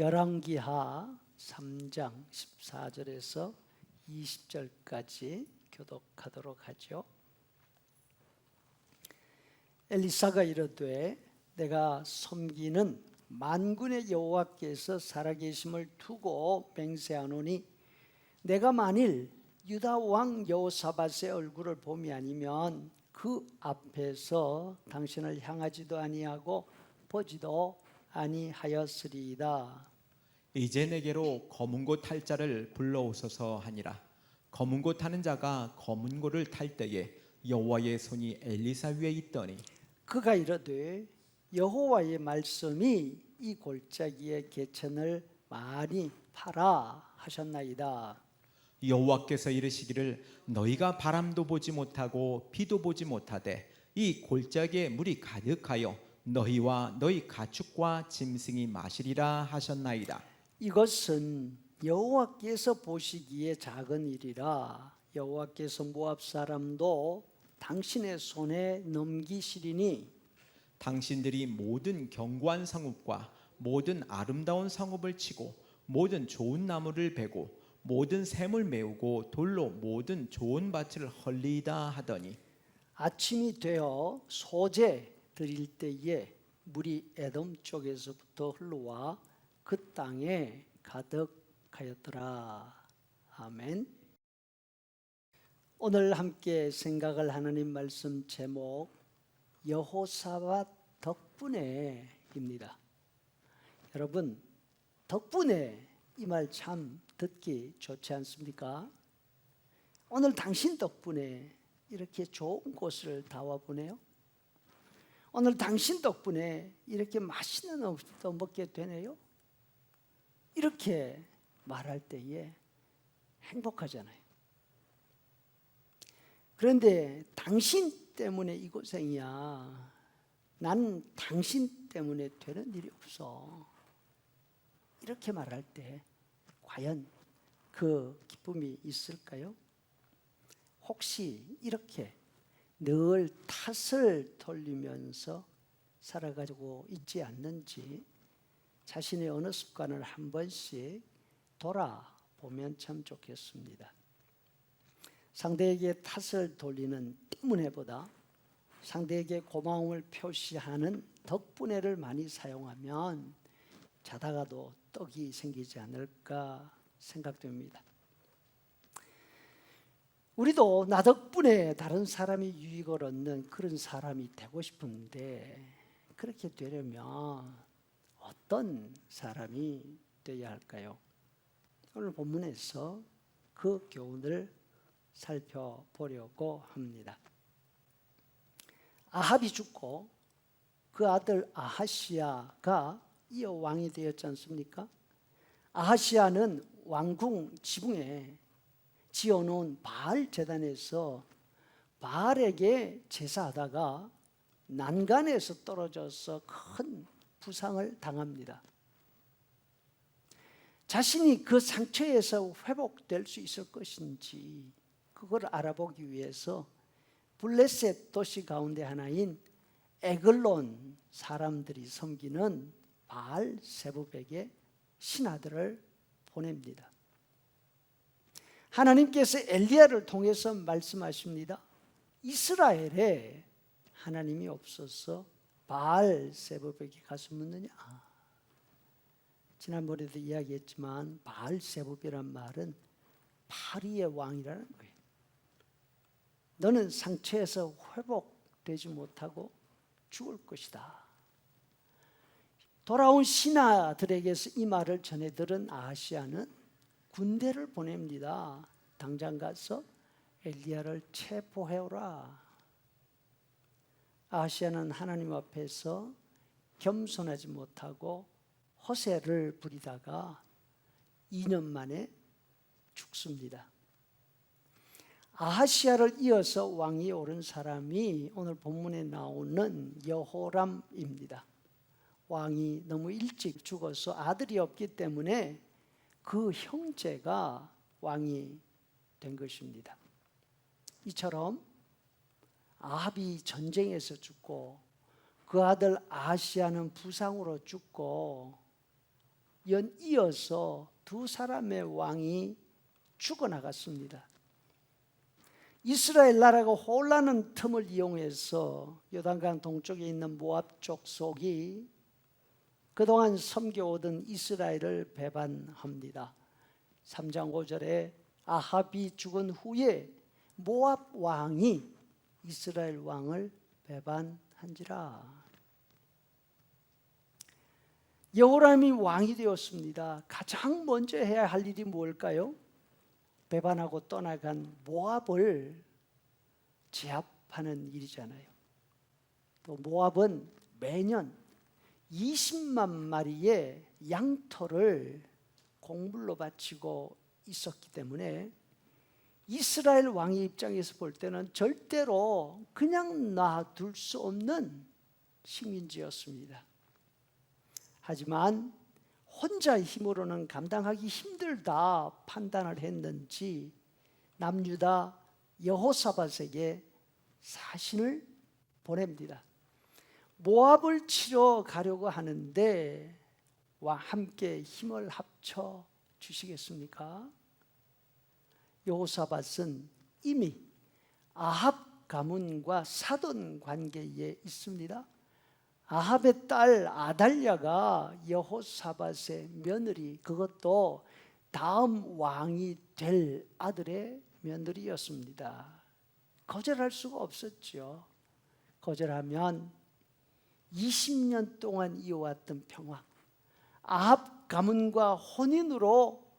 열왕기하 3장 14절에서 20절까지 교독하도록 하죠. 엘리사가 이르되 내가 섬기는 만군의 여호와께서 살아계심을 두고 맹세하노니 내가 만일 유다 왕 여호사밧의 얼굴을 봄이 아니면 그 앞에서 당신을 향하지도 아니하고 보지도 아니하였으리이다. 이제 내게로 검은 고 탈 자를 불러오소서 하니라 검은 고 타는 자가 검은 고를 탈 때에 여호와의 손이 엘리사 위에 있더니 그가 이르되 여호와의 말씀이 이 골짜기의 개천을 많이 팔아 하셨나이다. 여호와께서 이르시기를 너희가 바람도 보지 못하고 비도 보지 못하되 이 골짜기에 물이 가득하여 너희와 너희 가축과 짐승이 마시리라 하셨나이다 이것은 여호와께서 보시기에 작은 일이라 여호와께서 모압 사람도 당신의 손에 넘기시리니 당신들이 모든 견고한 성읍과 모든 아름다운 성읍을 치고 모든 좋은 나무를 베고 모든 샘을 메우고 돌로 모든 좋은 밭을 헐리이다 하더니 아침이 되어 소재 드릴 때에 물이 에돔 쪽에서부터 흘러와 그 땅에 가득하였더라. 아멘. 오늘 함께 생각할 하나님 말씀 제목 여호사밧 덕분에입니다. 여러분 덕분에 이 말 참 듣기 좋지 않습니까? 오늘 당신 덕분에 이렇게 좋은 곳을 다 와보네요. 오늘 당신 덕분에 이렇게 맛있는 음식도 먹게 되네요. 이렇게 말할 때에 행복하잖아요. 그런데 당신 때문에 이 고생이야. 난 당신 때문에 되는 일이 없어. 이렇게 말할 때 과연 그 기쁨이 있을까요? 혹시 이렇게 늘 탓을 돌리면서 살아가지고 있지 않는지 자신의 어느 습관을 한 번씩 돌아보면 참 좋겠습니다. 상대에게 탓을 돌리는 때문에보다 상대에게 고마움을 표시하는 덕분에를 많이 사용하면 자다가도 떡이 생기지 않을까 생각됩니다. 우리도 나 덕분에 다른 사람이 유익을 얻는 그런 사람이 되고 싶은데 그렇게 되려면 어떤 사람이 되어야 할까요? 오늘 본문에서 그 교훈을 살펴보려고 합니다. 아합이 죽고 그 아들 아하시아가 이어 왕이 되었지 않습니까? 아하시아는 왕궁 지붕에 지어놓은 바알 재단에서 바알에게 제사하다가 난간에서 떨어져서 큰 부상을 당합니다. 자신이 그 상처에서 회복될 수 있을 것인지 그걸 알아보기 위해서 블레셋 도시 가운데 하나인 에글론 사람들이 섬기는 바알 세부백의 신하들을 보냅니다. 하나님께서 엘리야를 통해서 말씀하십니다. 이스라엘에 하나님이 없어서 바알 세부백이 가서 묻느냐? 지난번에도 이야기했지만 바알 세부비란 말은 파리의 왕이라는 거예요. 너는 상처에서 회복되지 못하고 죽을 것이다. 돌아온 신하들에게서 이 말을 전해 들은 아시아는 군대를 보냅니다. 당장 가서 엘리야를 체포해오라. 아시아는 하나님 앞에서 겸손하지 못하고 허세를 부리다가 2년 만에 죽습니다. 아하시아를 이어서 왕이 오른 사람이 오늘 본문에 나오는 여호람입니다. 왕이 너무 일찍 죽어서 아들이 없기 때문에 그 형제가 왕이 된 것입니다. 이처럼 아합이 전쟁에서 죽고 그 아들 아시아는 부상으로 죽고 연 이어서 두 사람의 왕이 죽어나갔습니다. 이스라엘 나라가 혼란한 틈을 이용해서 요단강 동쪽에 있는 모압 족속이 그동안 섬겨오던 이스라엘을 배반합니다. 3장 5절에 아합이 죽은 후에 모압 왕이 이스라엘 왕을 배반한지라. 여호람이 왕이 되었습니다. 가장 먼저 해야 할 일이 뭘까요? 배반하고 떠나간 모압을 제압하는 일이잖아요. 또 모압은 매년 20만 마리의 양털을 공물로 바치고 있었기 때문에 이스라엘 왕의 입장에서 볼 때는 절대로 그냥 놔둘 수 없는 식민지였습니다. 하지만 혼자 힘으로는 감당하기 힘들다 판단을 했는지 남유다 여호사밧에게 사신을 보냅니다. 모압을 치러 가려고 하는데 와 함께 힘을 합쳐 주시겠습니까? 여호사밧은 이미 아합 가문과 사돈 관계에 있습니다. 아합의 딸 아달랴가 여호사밧의 며느리 그것도 다음 왕이 될 아들의 며느리였습니다. 거절할 수가 없었죠. 거절하면 20년 동안 이어왔던 평화, 아합 가문과 혼인으로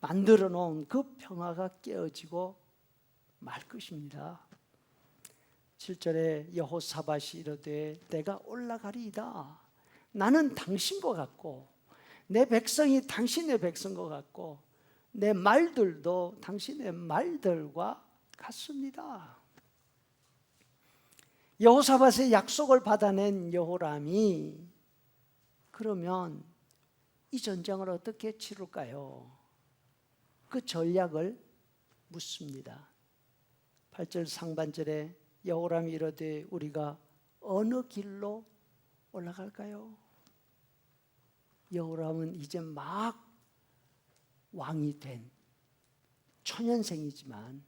만들어 놓은 그 평화가 깨어지고 말 것입니다. 7절에 여호사밧이 이르되 내가 올라가리이다. 나는 당신과 같고 내 백성이 당신의 백성과 같고 내 말들도 당신의 말들과 같습니다. 여호사밧의 약속을 받아낸 여호람이 그러면 이 전쟁을 어떻게 치룰까요? 그 전략을 묻습니다. 8절 상반절에 여호람이 이르되 우리가 어느 길로 올라갈까요? 여호람은 이제 막 왕이 된 초년생이지만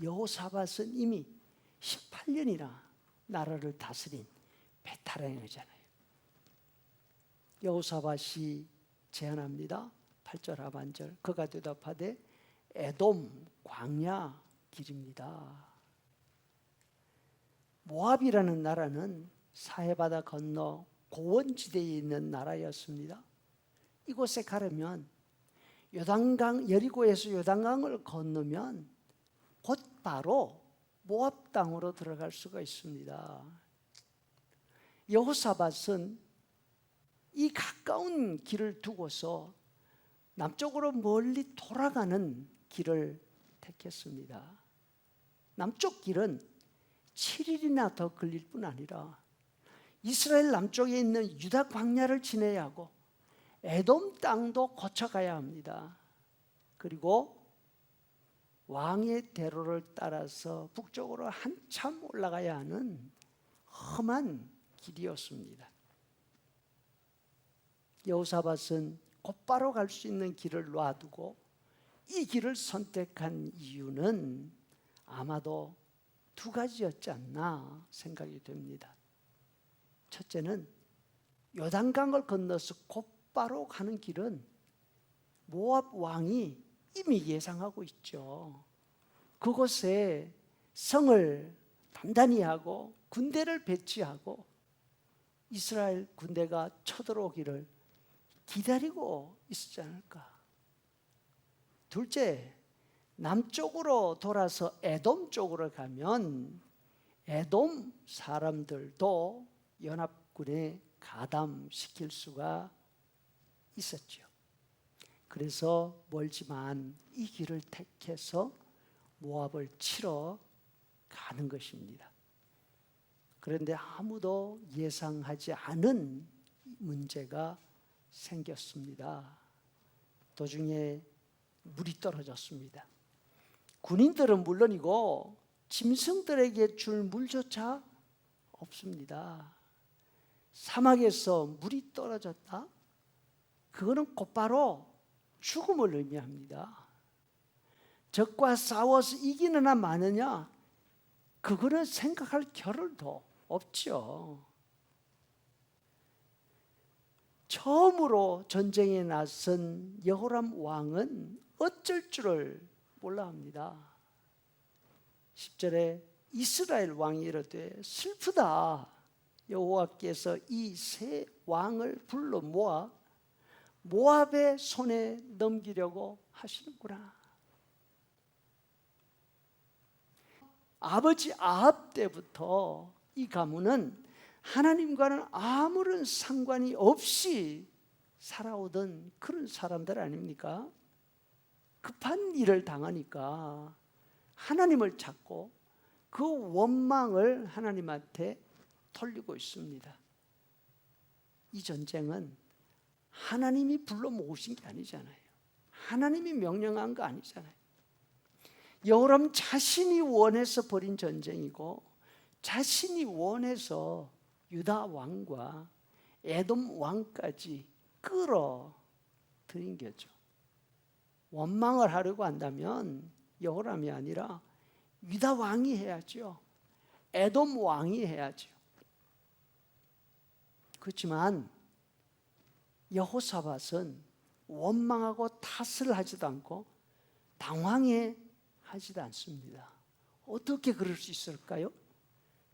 여호사밧은 이미 18년이나 나라를 다스린 베테랑이잖아요. 여호사밧이 제안합니다. 8절 하반절 그가 대답하되 에돔 광야 길입니다. 모압이라는 나라는 사해바다 건너 고원지대에 있는 나라였습니다. 이곳에 가려면 요단강 여리고에서 요단강을 건너면 곧바로 모압 땅으로 들어갈 수가 있습니다. 여호사밧은 이 가까운 길을 두고서 남쪽으로 멀리 돌아가는 길을 택했습니다. 남쪽 길은 7일이나 더 걸릴 뿐 아니라 이스라엘 남쪽에 있는 유다 광야를 지내야 하고 에돔 땅도 거쳐가야 합니다. 그리고 왕의 대로를 따라서 북쪽으로 한참 올라가야 하는 험한 길이었습니다. 여호사밧은 곧바로 갈 수 있는 길을 놔두고 이 길을 선택한 이유는 아마도 두 가지였지 않나 생각이 됩니다. 첫째는 요단강을 건너서 곧바로 가는 길은 모압 왕이 이미 예상하고 있죠. 그곳에 성을 단단히 하고 군대를 배치하고 이스라엘 군대가 쳐들어오기를 기다리고 있지 않을까. 둘째, 남쪽으로 돌아서 에돔 쪽으로 가면 에돔 사람들도 연합군에 가담시킬 수가 있었죠. 그래서 멀지만 이 길을 택해서 모압을 치러 가는 것입니다. 그런데 아무도 예상하지 않은 문제가 생겼습니다. 도중에 물이 떨어졌습니다. 군인들은 물론이고 짐승들에게 줄 물조차 없습니다. 사막에서 물이 떨어졌다? 그거는 곧바로 죽음을 의미합니다. 적과 싸워서 이기느냐 마느냐 그거는 생각할 겨를도 없죠. 처음으로 전쟁에 나선 여호람 왕은 어쩔 줄을 몰라 합니다. 10절에 이스라엘 왕이 이르되 슬프다. 여호와께서 이 세 왕을 불러 모아 모압의 손에 넘기려고 하시는구나. 아버지 아합 때부터 이 가문은 하나님과는 아무런 상관이 없이 살아오던 그런 사람들 아닙니까? 급한 일을 당하니까 하나님을 찾고 그 원망을 하나님한테 돌리고 있습니다. 이 전쟁은 하나님이 불러 모으신 게 아니잖아요. 하나님이 명령한 거 아니잖아요. 여호람 자신이 원해서 벌인 전쟁이고 자신이 원해서 유다 왕과 에돔 왕까지 끌어들인 거죠. 원망을 하려고 한다면 여호람이 아니라 유다 왕이 해야죠. 에돔 왕이 해야죠. 그렇지만 여호사밧은 원망하고 탓을 하지도 않고 당황해 하지도 않습니다. 어떻게 그럴 수 있을까요?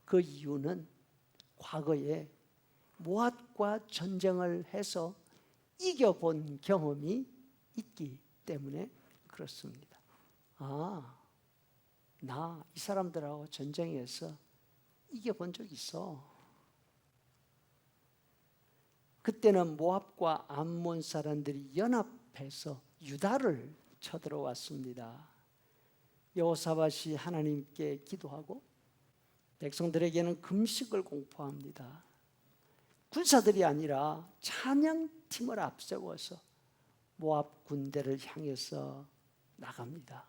그 이유는 과거에 모압과 전쟁을 해서 이겨본 경험이 있기 때문에 그렇습니다. 아, 나 이 사람들하고 전쟁에서 이겨본 적 있어. 그때는 모압과 암몬 사람들이 연합해서 유다를 쳐들어왔습니다. 여호사밧이 하나님께 기도하고 백성들에게는 금식을 공포합니다. 군사들이 아니라 찬양팀을 앞세워서 모압 군대를 향해서 나갑니다.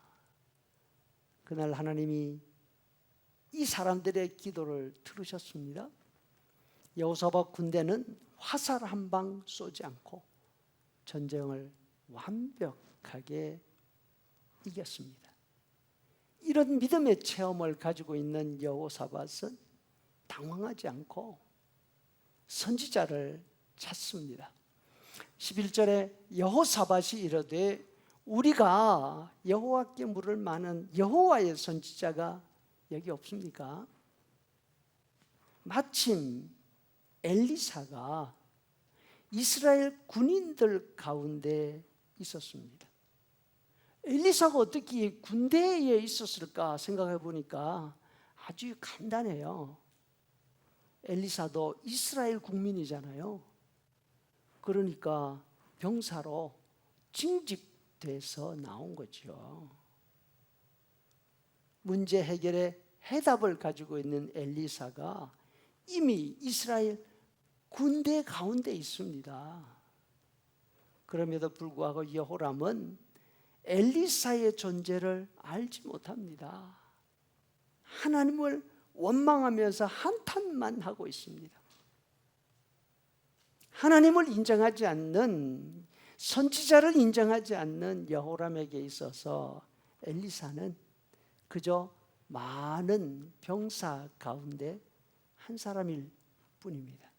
그날 하나님이 이 사람들의 기도를 들으셨습니다. 여호사밧 군대는 화살 한 방 쏘지 않고 전쟁을 완벽하게 이겼습니다. 이런 믿음의 체험을 가지고 있는 여호사밧은 당황하지 않고 선지자를 찾습니다. 11절에 여호사밧이 이르되 우리가 여호와께 물을 만한 여호와의 선지자가 여기 없습니까? 마침 엘리사가 이스라엘 군인들 가운데 있었습니다. 엘리사가 어떻게 군대에 있었을까 생각해 보니까 아주 간단해요. 엘리사도 이스라엘 국민이잖아요. 그러니까 병사로 징집돼서 나온 거죠. 문제 해결에 해답을 가지고 있는 엘리사가 이미 이스라엘 군대 가운데 있습니다. 그럼에도 불구하고 여호람은 엘리사의 존재를 알지 못합니다. 하나님을 원망하면서 한탄만 하고 있습니다. 하나님을 인정하지 않는 선지자를 인정하지 않는 여호람에게 있어서 엘리사는 그저 많은 병사 가운데 한 사람일 뿐입니다.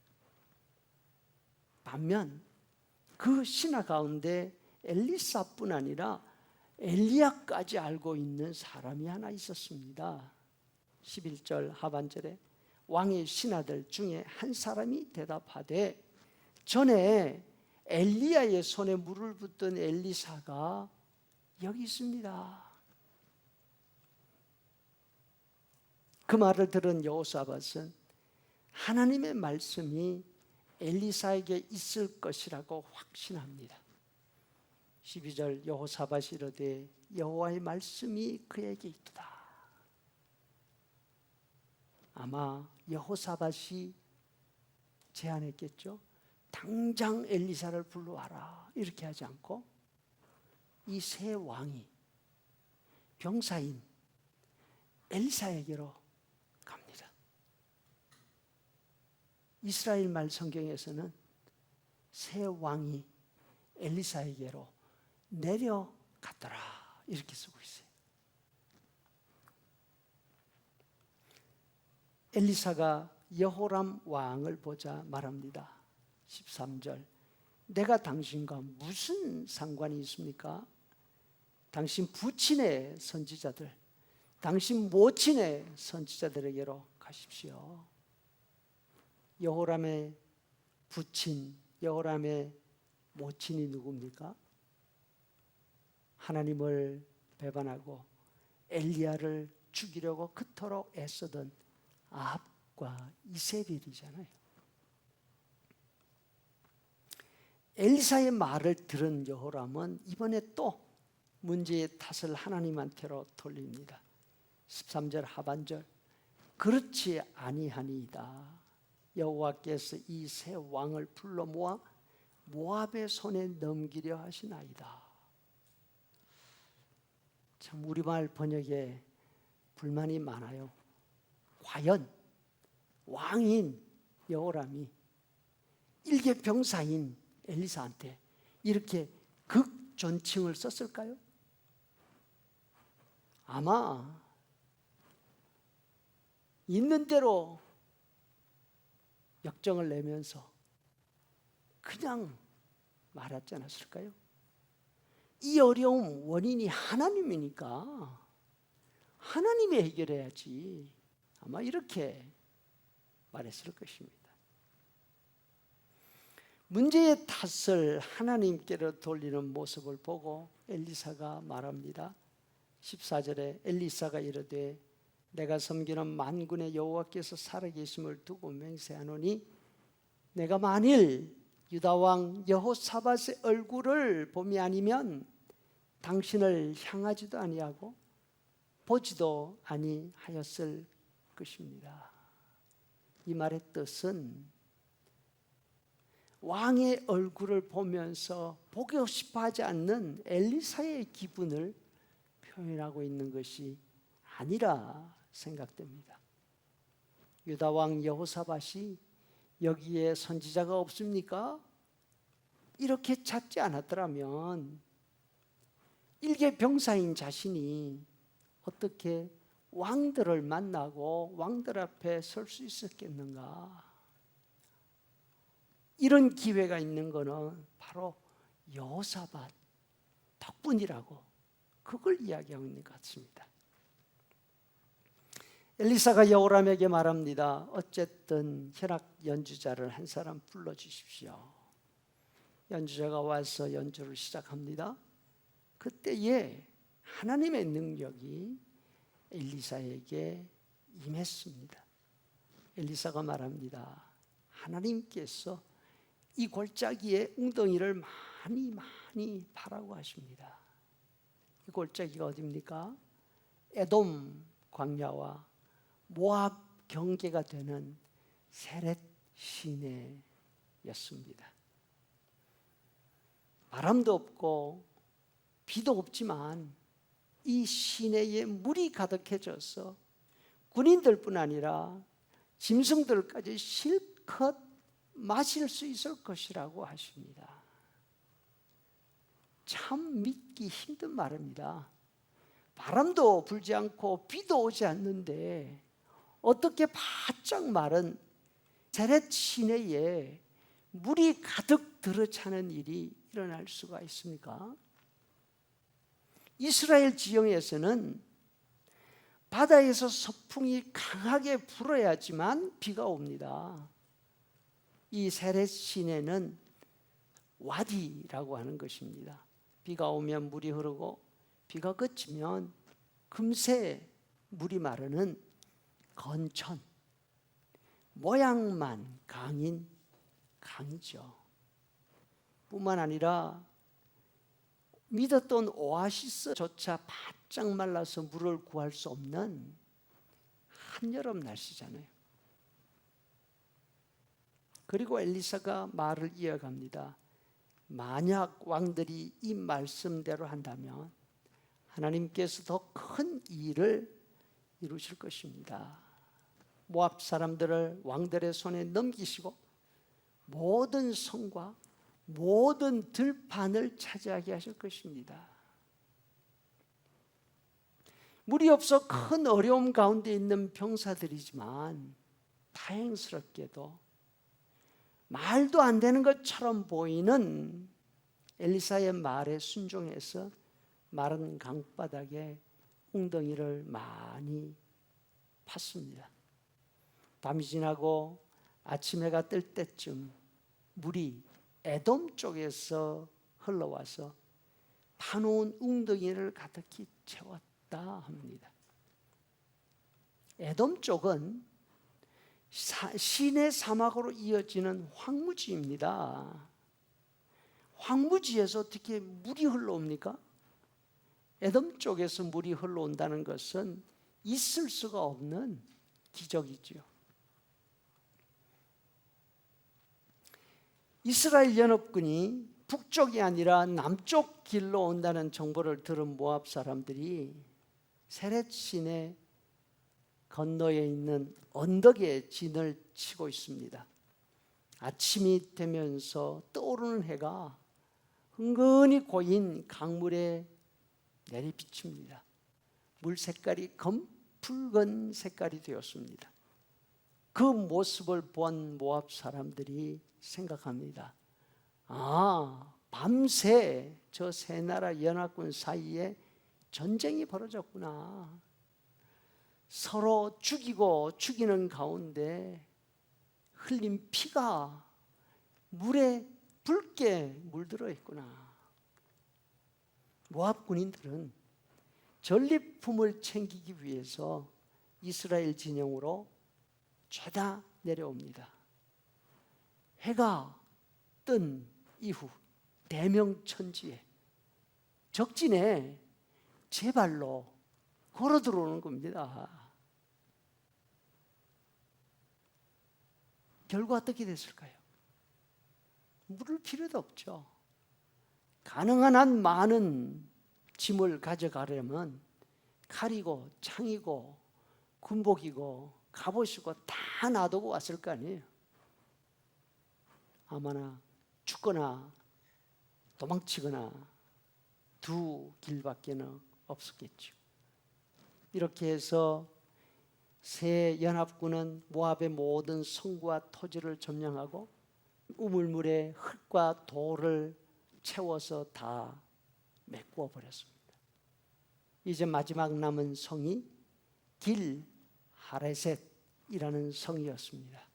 반면 그 신하 가운데 엘리사뿐 아니라 엘리야까지 알고 있는 사람이 하나 있었습니다. 11절 하반절에 왕의 신하들 중에 한 사람이 대답하되 전에 엘리야의 손에 물을 붓던 엘리사가 여기 있습니다. 그 말을 들은 여호사밧은 하나님의 말씀이 엘리사에게 있을 것이라고 확신합니다. 12절 여호사밧이 이르되 여호와의 말씀이 그에게 있도다. 아마 여호사밧이 제안했겠죠. 당장 엘리사를 불러와라 이렇게 하지 않고 이 세 왕이 병사인 엘리사에게로 갑니다. 이스라엘 말 성경에서는 세 왕이 엘리사에게로 내려갔더라 이렇게 쓰고 있어요. 엘리사가 여호람 왕을 보자 말합니다. 13절. 내가 당신과 무슨 상관이 있습니까? 당신 부친의 선지자들, 당신 모친의 선지자들에게로 가십시오. 여호람의 부친, 여호람의 모친이 누굽니까? 하나님을 배반하고 엘리야를 죽이려고 그토록 애쓰던 아합과 이세벨이잖아요. 엘리사의 말을 들은 여호람은 이번에 또 문제의 탓을 하나님한테로 돌립니다. 13절 하반절 그렇지 아니하니이다. 여호와께서 이 세 왕을 불러 모아 모압의 손에 넘기려 하시나이다. 참 우리말 번역에 불만이 많아요. 과연 왕인 여호람이 일개 병사인 엘리사한테 이렇게 극존칭을 썼을까요? 아마 있는 대로 역정을 내면서 그냥 말하지 않았을까요? 이 어려움 원인이 하나님이니까 하나님이 해결해야지. 아마 이렇게 말했을 것입니다. 문제의 탓을 하나님께로 돌리는 모습을 보고 엘리사가 말합니다. 14절에 엘리사가 이르되 내가 섬기는 만군의 여호와께서 살아계심을 두고 맹세하노니 내가 만일 유다 왕 여호사밧의 얼굴을 봄이 아니면 당신을 향하지도 아니하고 보지도 아니하였을 것입니다. 이 말의 뜻은 왕의 얼굴을 보면서 보고 싶어 하지 않는 엘리사의 기분을 표현하고 있는 것이 아니라 생각됩니다. 유다 왕 여호사밧이 여기에 선지자가 없습니까? 이렇게 찾지 않았더라면 일개 병사인 자신이 어떻게 왕들을 만나고 왕들 앞에 설 수 있었겠는가? 이런 기회가 있는 것은 바로 여호사밧 덕분이라고 그걸 이야기하고 있는 것 같습니다. 엘리사가 여호람에게 말합니다. 어쨌든 현악 연주자를 한 사람 불러 주십시오. 연주자가 와서 연주를 시작합니다. 그때에 하나님의 능력이 엘리사에게 임했습니다. 엘리사가 말합니다. 하나님께서 이 골짜기에 웅덩이를 많이 많이 파라고 하십니다. 이 골짜기가 어디입니까? 에돔 광야와 모압 경계가 되는 세렛 시내였습니다. 바람도 없고 비도 없지만 이 시내에 물이 가득해져서 군인들뿐 아니라 짐승들까지 실컷 마실 수 있을 것이라고 하십니다. 참 믿기 힘든 말입니다. 바람도 불지 않고 비도 오지 않는데 어떻게 바짝 마른 세렛 시내에 물이 가득 들어차는 일이 일어날 수가 있습니까? 이스라엘 지형에서는 바다에서 서풍이 강하게 불어야지만 비가 옵니다. 이 세렛 시내는 와디라고 하는 것입니다. 비가 오면 물이 흐르고 비가 그치면 금세 물이 마르는 건천 모양만 강인 강이죠. 뿐만 아니라 믿었던 오아시스조차 바짝 말라서 물을 구할 수 없는 한여름 날씨잖아요. 그리고 엘리사가 말을 이어갑니다. 만약 왕들이 이 말씀대로 한다면 하나님께서 더 큰 일을 이루실 것입니다. 모압 사람들을 왕들의 손에 넘기시고 모든 성과 모든 들판을 차지하게 하실 것입니다. 물이 없어 큰 어려움 가운데 있는 병사들이지만 다행스럽게도 말도 안 되는 것처럼 보이는 엘리사의 말에 순종해서 마른 강바닥에 웅덩이를 많이 팠습니다. 밤이 지나고 아침 해가 뜰 때쯤 물이 에돔 쪽에서 흘러와서 파놓은 웅덩이를 가득히 채웠다 합니다. 에돔 쪽은 사- 시내 사막으로 이어지는 황무지입니다. 황무지에서 어떻게 물이 흘러옵니까? 에돔 쪽에서 물이 흘러온다는 것은 있을 수가 없는 기적이지요. 이스라엘 연합군이 북쪽이 아니라 남쪽 길로 온다는 정보를 들은 모압 사람들이 세렛 시내 건너에 있는 언덕에 진을 치고 있습니다. 아침이 되면서 떠오르는 해가 은근히 고인 강물에 내리비칩니다. 물 색깔이 검붉은 색깔이 되었습니다. 그 모습을 본 모압 사람들이 생각합니다. 아, 밤새 저 세 나라 연합군 사이에 전쟁이 벌어졌구나. 서로 죽이고 죽이는 가운데 흘린 피가 물에 붉게 물들어 있구나. 모압 군인들은 전리품을 챙기기 위해서 이스라엘 진영으로 죄다 내려옵니다. 해가 뜬 이후 대명천지에 적진에 제 발로 걸어 들어오는 겁니다. 결과 어떻게 됐을까요? 물을 필요도 없죠. 가능한 한 많은 짐을 가져가려면 칼이고 창이고 군복이고 갑옷이고 다 놔두고 왔을 거 아니에요. 아마나 죽거나 도망치거나 두 길밖에는 없었겠죠. 이렇게 해서 새 연합군은 모압의 모든 성과 토지를 점령하고 우물물에 흙과 돌을 채워서 다 메꾸어 버렸습니다. 이제 마지막 남은 성이 길 하레셋이라는 성이었습니다.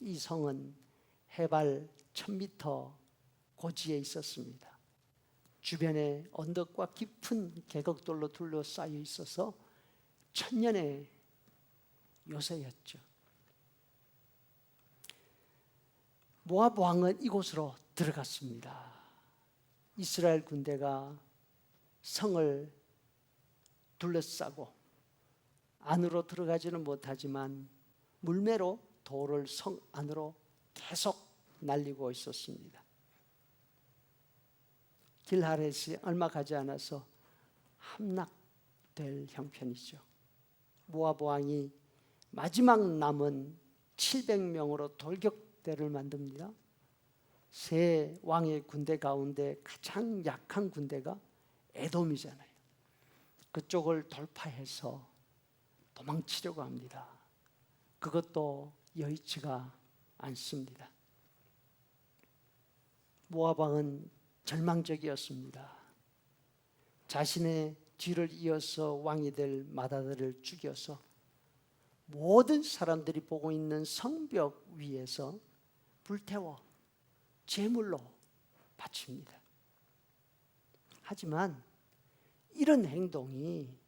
이 성은 해발 1000m 고지에 있었습니다. 주변에 언덕과 깊은 계곡들로 둘러싸여 있어서 천년의 요새였죠. 모압 왕은 이곳으로 들어갔습니다. 이스라엘 군대가 성을 둘러싸고 안으로 들어가지는 못하지만 물매로 돌을 성 안으로 계속 날리고 있었습니다. 길하렛이 얼마 가지 않아서 함락될 형편이죠. 모압 왕이 마지막 남은 700명으로 돌격대를 만듭니다. 세 왕의 군대 가운데 가장 약한 군대가 에돔이잖아요. 그쪽을 돌파해서 도망치려고 합니다. 그것도 여의치가 않습니다. 모압 왕은 절망적이었습니다. 자신의 뒤를 이어서 왕이 될 마다들을 죽여서 모든 사람들이 보고 있는 성벽 위에서 불태워 제물로 바칩니다. 하지만 이런 행동이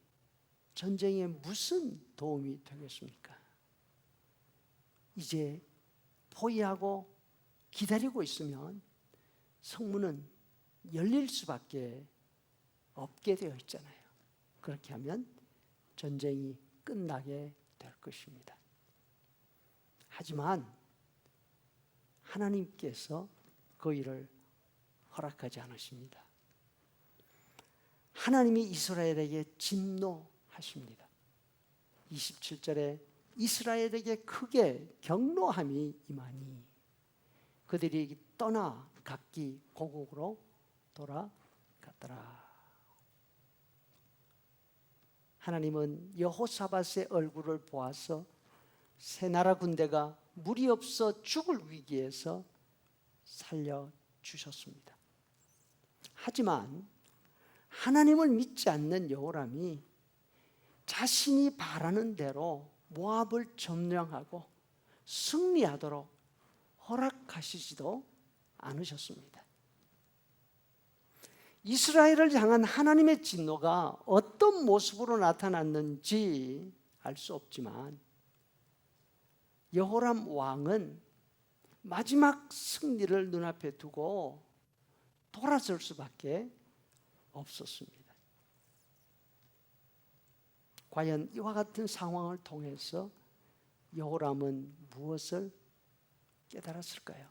전쟁에 무슨 도움이 되겠습니까? 이제 포위하고 기다리고 있으면 성문은 열릴 수밖에 없게 되어 있잖아요. 그렇게 하면 전쟁이 끝나게 될 것입니다. 하지만 하나님께서 그 일을 허락하지 않으십니다. 하나님이 이스라엘에게 진노 하십니다. 27절에 이스라엘에게 크게 경노함이 임하니 그들이 떠나 각기 고국으로 돌아갔더라. 하나님은 여호사밧의 얼굴을 보아서 새 나라 군대가 물이 없어 죽을 위기에서 살려 주셨습니다. 하지만 하나님을 믿지 않는 여호람이 자신이 바라는 대로 모압을 점령하고 승리하도록 허락하시지도 않으셨습니다. 이스라엘을 향한 하나님의 진노가 어떤 모습으로 나타났는지 알 수 없지만 여호람 왕은 마지막 승리를 눈앞에 두고 돌아설 수밖에 없었습니다. 과연 이와 같은 상황을 통해서 여호람은 무엇을 깨달았을까요?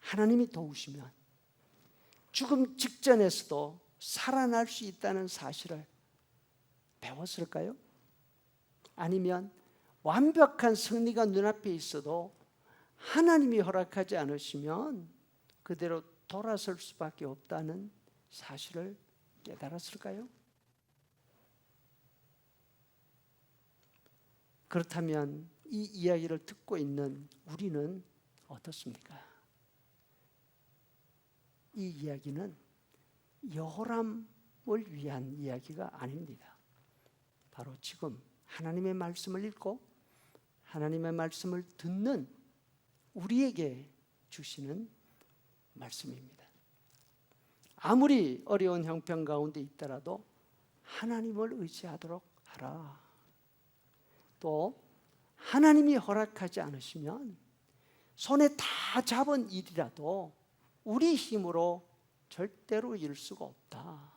하나님이 도우시면 죽음 직전에서도 살아날 수 있다는 사실을 배웠을까요? 아니면 완벽한 승리가 눈앞에 있어도 하나님이 허락하지 않으시면 그대로 돌아설 수밖에 없다는 사실을 깨달았을까요? 그렇다면 이 이야기를 듣고 있는 우리는 어떻습니까? 이 이야기는 여호람을 위한 이야기가 아닙니다. 바로 지금 하나님의 말씀을 읽고 하나님의 말씀을 듣는 우리에게 주시는 말씀입니다. 아무리 어려운 형편 가운데 있더라도 하나님을 의지하도록 하라. 또 하나님이 허락하지 않으시면 손에 다 잡은 일이라도 우리 힘으로 절대로 이룰 수가 없다.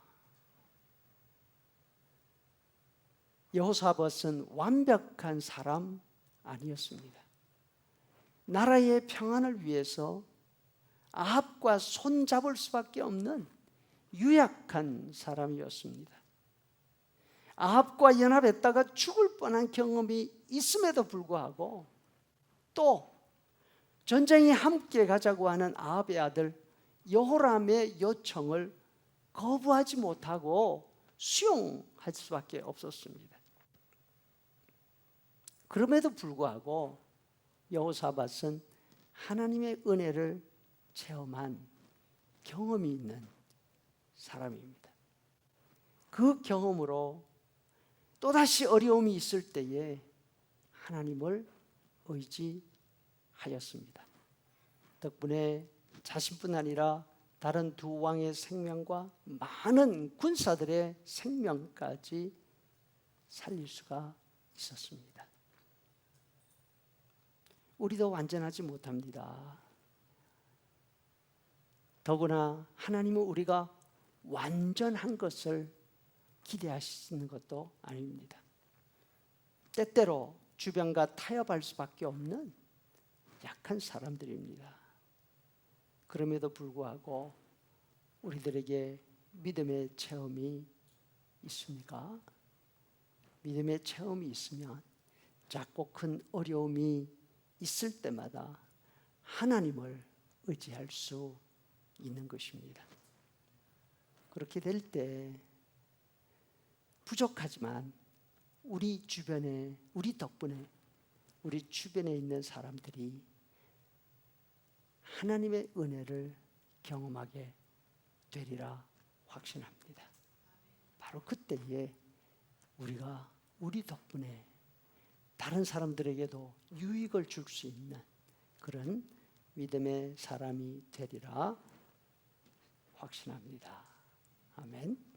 여호사밧은 완벽한 사람 아니었습니다. 나라의 평안을 위해서 아합과 손잡을 수밖에 없는 유약한 사람이었습니다. 아합과 연합했다가 죽을 뻔한 경험이 있음에도 불구하고 또 전쟁에 함께 가자고 하는 아합의 아들 여호람의 요청을 거부하지 못하고 수용할 수밖에 없었습니다. 그럼에도 불구하고 여호사밧은 하나님의 은혜를 체험한 경험이 있는 사람입니다. 그 경험으로 또다시 어려움이 있을 때에 하나님을 의지하였습니다. 덕분에 자신뿐 아니라 다른 두 왕의 생명과 많은 군사들의 생명까지 살릴 수가 있었습니다. 우리도 완전하지 못합니다. 더구나 하나님은 우리가 완전한 것을 기대하시는 것도 아닙니다. 때때로 주변과 타협할 수밖에 없는 약한 사람들입니다. 그럼에도 불구하고 우리들에게 믿음의 체험이 있습니까? 믿음의 체험이 있으면 작고 큰 어려움이 있을 때마다 하나님을 의지할 수 있는 것입니다. 그렇게 될 때 부족하지만 우리 주변에 우리 덕분에 우리 주변에 있는 사람들이 하나님의 은혜를 경험하게 되리라 확신합니다. 바로 그때에 우리가 우리 덕분에 다른 사람들에게도 유익을 줄 수 있는 그런 믿음의 사람이 되리라 확신합니다. 아멘.